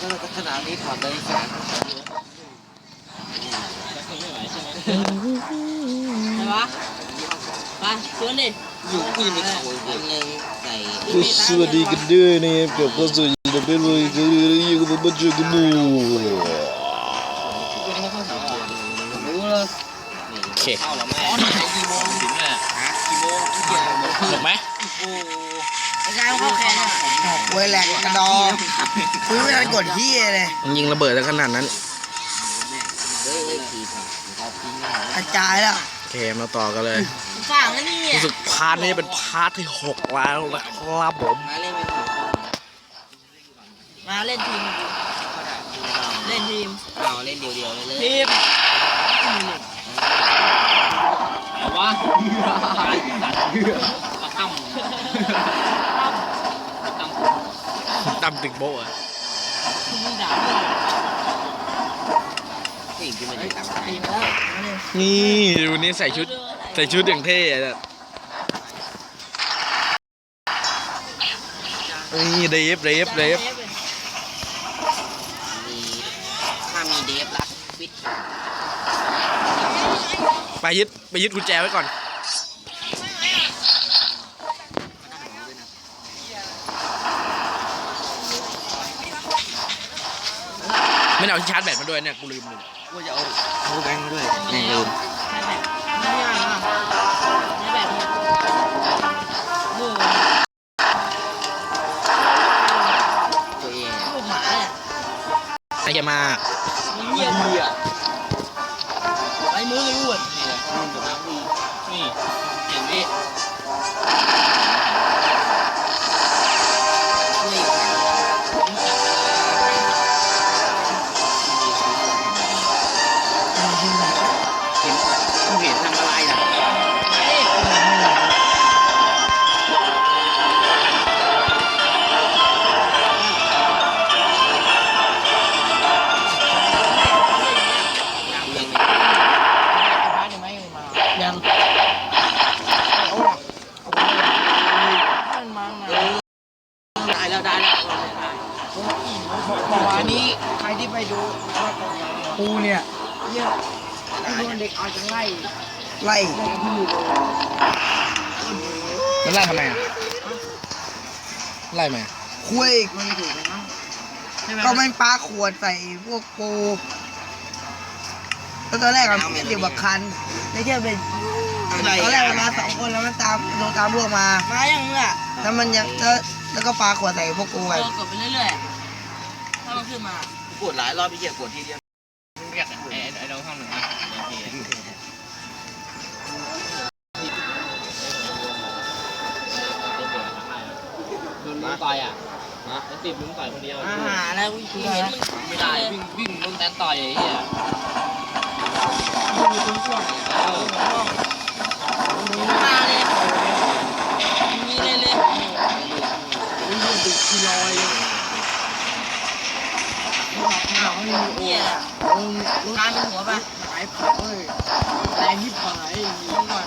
ก็ขนาดนี้ถอดเลยแสนใช่ปะไปชวนดิอยู่กูยังไม่เข้าเลยอันหนึ่งใส่สวัสดีกันด้วยนะครับกับเข้าสู่ยินดีเลยคืออยู่กับบัจจุกันมูรู้เลยโอเคเข้าแล้วแม่กี่โมงถึงอะฮะกี่โมงกี่โมงหมดไหมโอ้ไอ้ชายมันเข้าแคนอะเว้ย แหลกกระดอคุยไม่ทันกดที่เลยมันยิงระเบิดแล้วขนาดนั้นเฮ้ยเฮ้ยขี่ผ่านเขาทิ้งหน้ากระจายแล้วโอเคมาต่อกันเลยสร้างแล้วนี่รู้สึกพาร์ทนี้เป็นพาร์ทที่หกแล้วนะครับผม มาเล่นไม่ถูกมาเล่นทีม เล่นทีมเอาเล่นเดียวๆเลยเลยทีมเอาวะตะตั้มตะตั้ม ตั้มตึกโบะอะทีมด่าเพื่อนผู้หญิงที่มันได้ตังค์ทีมแล้วมาเลยนี่นนี้ใส่ชุด ใส่ชุดอย่างเท่อะนี่เดฟเดฟเดฟมีถ้ามีเดฟรักฟิตไปยึดไปยึดกุญแจไว้ก่อน ไม่ได้เอาที่ชาร์จแบตมาด้วยเนี่ยกูลืมเลยกูจะเอาโแบงค์มาด้วยแม่งลืมไม่แบบไม่ยากอะไม่แบบเนี่ยโง่ตัวเองลูกหมาเนี่ยใครจะมาเงียบเหี้ยไปมือเลยอ้วนนี่แหละมึงกับน้ำดีนี่ ปูเนี่ยเยอะที่โดนเด็กเอาจะไล่ไล่ที่อยู่เลยแล้วไล่ทำไมอะไล่ไหมคุยมันไม่ถูกนะก็ไม่ปาขวดใส่พวกปูแล้วตอนแรกอะมันเดี๋ยวบักคันไม่ใช่เป็นตอนแรกมันมาสองคนแล้วมันตามโดนตามพวกมา มาอย่างเมื่อแล้วมันยังแล้วแล้วก็ปาขวดใส่พวกกูเอไงอกดไปเรื่อยๆถ้ามันขึ้นมากดหลายรอบพี่เกียกดทีเดียว ต่อยอะฮะไอ้ติดลุงต่อยคนเดียวอาหารอะไรกูเห็นมึงไม่ได้วิ่งวิ่งลุงแตนต่อยไอ้เหี้ยมาเลยมีเลยเลยเนี่ยการเป็นหัวป่ะหายผักเลยแรงที่ผายยิงก่อน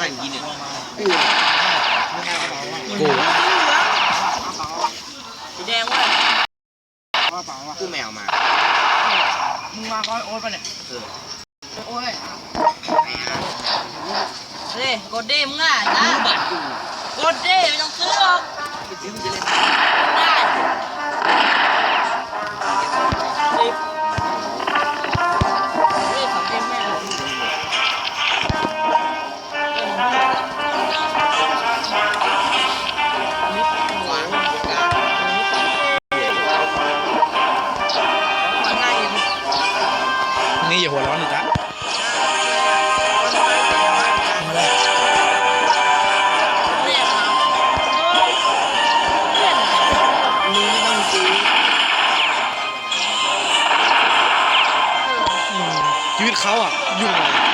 ใครยิงเนี่ยกูสีแดงเว้ยว่าเปล่าว่ากูแมวมา มึงมาก้อยโอ๊ตป่ะเนี่ยเออโอ๊ยเฮ้ยกดดิมึงอะจ้าบัตรกูกดดิไม่ต้องซื้อหรอกไปซื้อมันจะเล่นได้ อย่าหัวร้อนอีกจ้ะชีวิตเขาอะ ยุ่งอะไร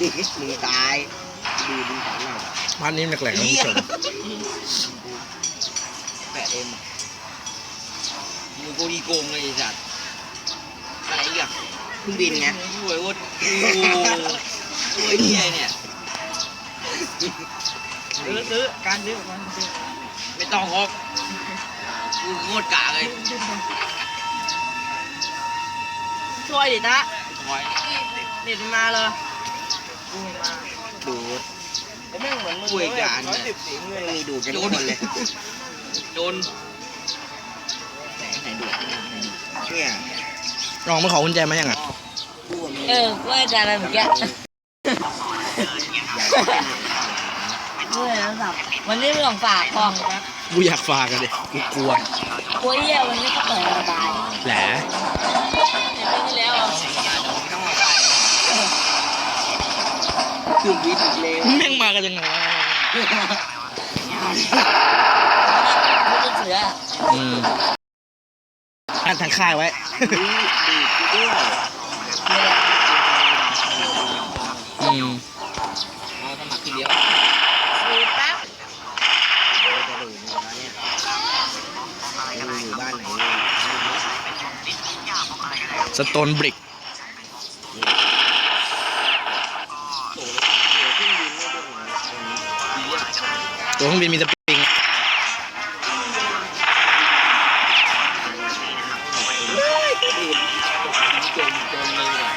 มึงตายดูดูถังหน่อยพาร์ทนี้แหลกๆนะคุณผู้ชมแปดเอ็มมึงโกดีโกงเลยไอ้สัตว์อะไรอีกอะเครื่องบินไงโอ้ยโอ้ยโอ้ยเฮียเนี่ยซื้อซื้อการซื้อมันซื้อไม่ต้องหรอกกูโคตรกาเลยช่วยดิตะถอย เด็ดมาเลยกูมา ดูดแต่แม่งเหมือนมึงช่วยกันร้อยเนี่ยสิบสิงเลยมีดูดกันทุกคนเลยโดนไหนไหนดูดไหนดูดเนี่ยลองมาขอกุญแจมายังอะกูว่ามีเออว่าจะอะไรเหมือนกันเมื่อนั้นสับวันนี้ไม่ต้องฝากพอกูอยากฝากกันดิกูกลัวกลัวเหี้ยวันนี้เขาเปิดระบายแหละเห็นปีที่แล้วอะ ต้องมาไปเครื่องบินอีกแล้วแม่งมากันยังไงวะพูดเป็นเสืออืมอ่านทางค่ายไว้ดูดดูดกูด้วยอืมเอาสมัครทีเดียวดูแป๊บจะดูเนี่ยเนี่ยดูอยู่บ้านไหนเลยสโตนบริก ตัวเครื่องบินมีสปริงเลยอะ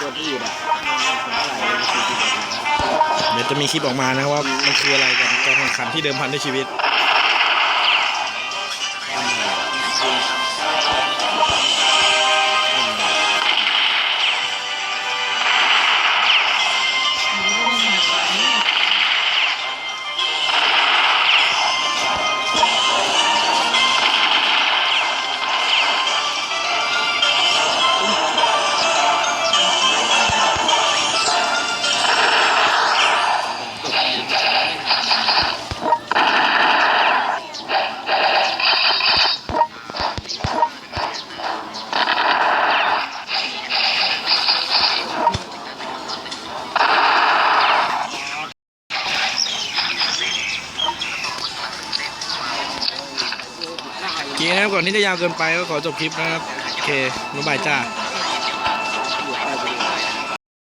ตัวอืดอะมันเท่าไหร่มันคือกี่บาทเดี๋ยวจะมีคลิปออกมานะว่ามันคืออะไรกันการแข่งขันที่เดิมพันด้วยชีวิต ก่อนที่จะยาวเกินไปก็ขอจบคลิปนะครับ โอเคบ๊ายบายจ้า